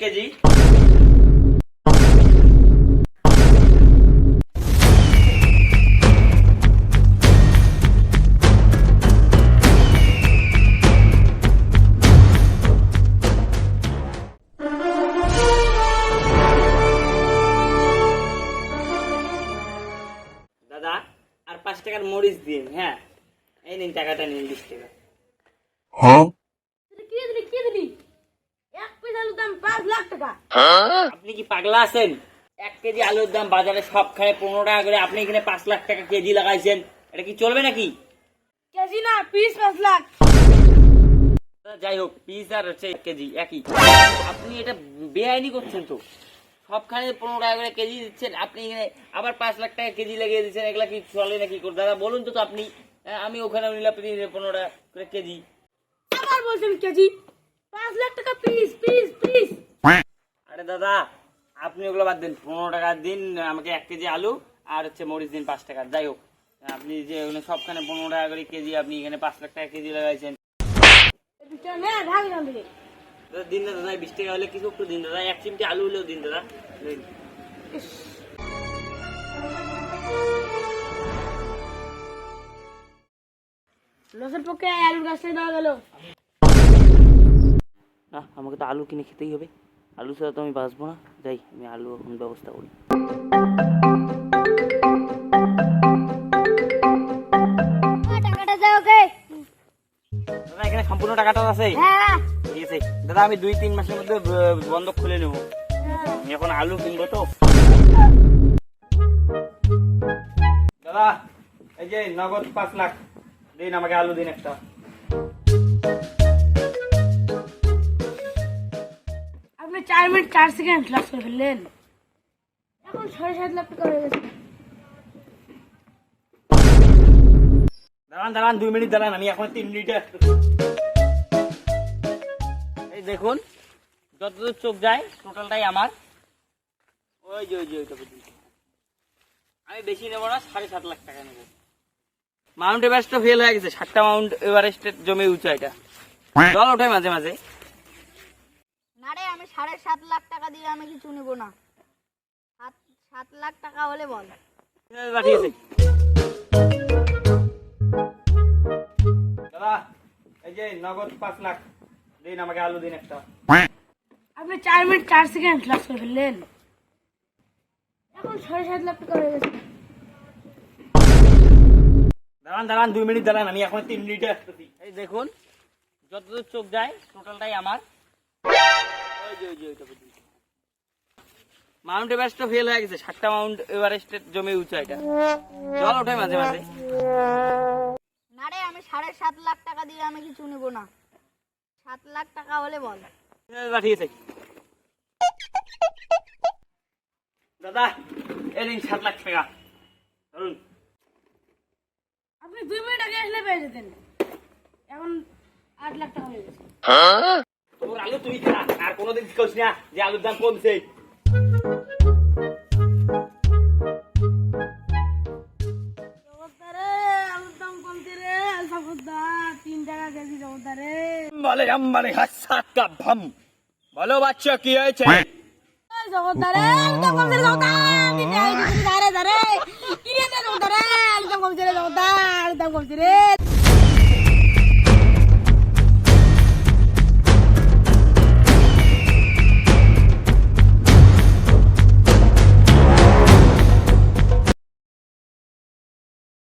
KG. দাদা, আর পাঁচ টাকার মরিচ দিন হ্যাঁ? এই নিন টাকাটা নিন বিশ টাকা। তুই কি দিলি কি দিলি এক পিস আলুর দাম পাঁচ লাখ টাকা। আপনি কি পাগলা আছেন? এক কেজি আলুর দাম বাজারে সবখানে পনেরো টাকা করে। আপনি এখানে পাঁচ লাখ টাকা কেজি লাগাইছেন। এটা কি চলবে নাকি? কেজি না পিস পাঁচ লাখ। যাই হোক পিস আর হচ্ছে কেজি একই। আপনি এটা বেআইনি করছেন তো। সবখানে পনেরো টাকা করে কেজি দিচ্ছেন। আপনি এখানে আবার পাঁচ লাখ টাকা কেজি লাগিয়ে দিচ্ছেন। এগুলা কি চলে নাকি? করে দাদা বলুন তো তো আপনি। হ্যাঁ, আমি ওখানে নিলাম পনেরো টাকা করে কেজি। আবার বলছেন কেজি। পাঁচ লাখ টাকা পিস পিস পিস। আরে দাদা আপনি ওগুলো বাদ দিন। পনেরো টাকা দিন আমাকে এক কেজি আলু আর হচ্ছে মরিচ দিন পাঁচ টাকা। যাই হোক আপনি যে ওখানে সবখানে পনেরো টাকা করে কেজি আপনি এখানে পাঁচ লাখ টাকা কেজি লাগাইছেন। দাদা দিন দাদা বিশ টাকা হলে কিছু একটু দিন দাদা। এক চিমটি আলু হলেও দিন দাদা। লসের পক্ষে আলুর গাছটা দেওয়া গেল। না আমাকে তো আলু কিনে খেতেই হবে। আলু ছাড়া তো আমি বাঁচবো না। যাই আমি আলু এখন ব্যবস্থা করি। দাদা এখানে সম্পূর্ণ টাকাটা আছে। হ্যাঁ। ঠিক আছে। দাদা আমি দুই তিন মাসের মধ্যে ব- বন্ধক খুলে নেব। আমি এখন আলু কিনবো তো। দাদা এই যে নগদ পাঁচ লাখ। দিন আমাকে আলু দিন একটা। চার মিনিট চার সেকেন্ড লাস করে ফেললেন। এখন ছয় সাত লাখ টাকা হয়ে গেছে। দাঁড়ান দাঁড়ান দুই মিনিট দাঁড়ান আমি এখন তিন মিনিটে এই দেখুন যতদূর চোখ যায় টোটালটাই আমার। ওই যে ওই যে ওইটা আমি বেশি নেব না সাড়ে সাত লাখ টাকা নেব। মাউন্ট এভারেস্ট ফেল হয়ে গেছে সাতটা মাউন্ট এভারেস্টের জমে উঁচা এটা। জল ওঠে মাঝে মাঝে। না রে আমি সাড়ে সাত লাখ টাকা দিয়ে আমি কিছু নেব না। সাত সাত লাখ টাকা হলে বল। দাদা দাদা এই যে নগদ পাঁচ লাখ দিন আমাকে আলু দিন একটা। আপনি চার মিনিট চার সেকেন্ড লাস করে ফেললেন। এখন ছয় সাত লাখ টাকা হয়ে গেছে। দাঁড়ান দাঁড়ান দুই মিনিট দাঁড়ান আমি এখন তিন মিনিটে আসতেছি। এই দেখুন যতদূর চোখ যায় টোটালটাই আমার। মাউন্ট এভারেস্ট ফেল হয়ে গেছে সাতটা মাউন্ট এভারেস্টের জমে উঁচা এটা। জল ওঠে মাঝে মাঝে। না রে আমি সাড়ে সাত লাখ টাকা দিয়ে আমি কিছু নেব না। সাত লাখ টাকা হলে বল। দাদা ঠিক আছে। দাদা এই নিন সাত লাখ টাকা। ধরুন। আপনি দুই মিনিট আগে আসলে পেয়ে যেতেন। এখন আট লাখ টাকা হয়ে গেছে। আলু তুই আর কোনোদিন না যে আলুর দাম কমছে বলে আম্বারে হাসাকা ভাম। বলো বাচ্চা কি হয়েছে? কমছে রে কমছে কমছে রে।